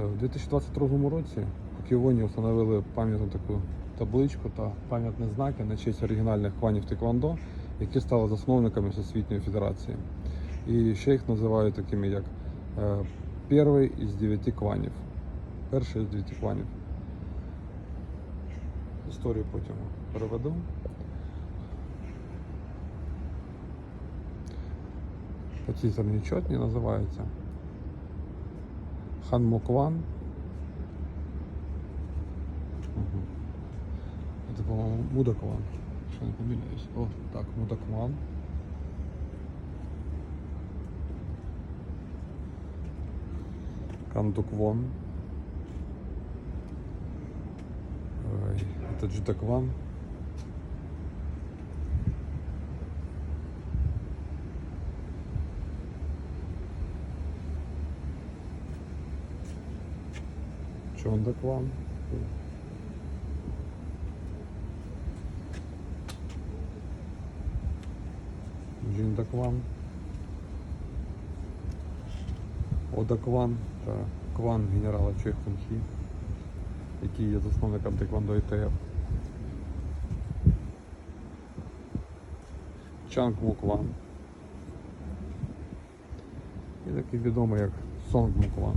Е, У 2022 році у Кіоні встановили пам'ятну таку табличку та пам'ятні знаки на честь оригінальних кванів Теквондо, які стали засновниками Всесвітньої Федерації. І ще їх називають такими як е, перший із дев'яти кванів. Перший із дев'яти кванів. Історію потім переведу. По цій стороні чотні називається. Хан Мокван. Угу. Це, по-моєму, Мудакван. Якщо не помиляюсь. О, так, Мудакван. Кандуквон. Ой, это Джитакван. Чондакван. Джиндакван. Одакван та кван генерала Чех Кунхі, який є засновником Теквандо ІТФ. Чанг Мукван. І такий відомий як Сонг Мукван.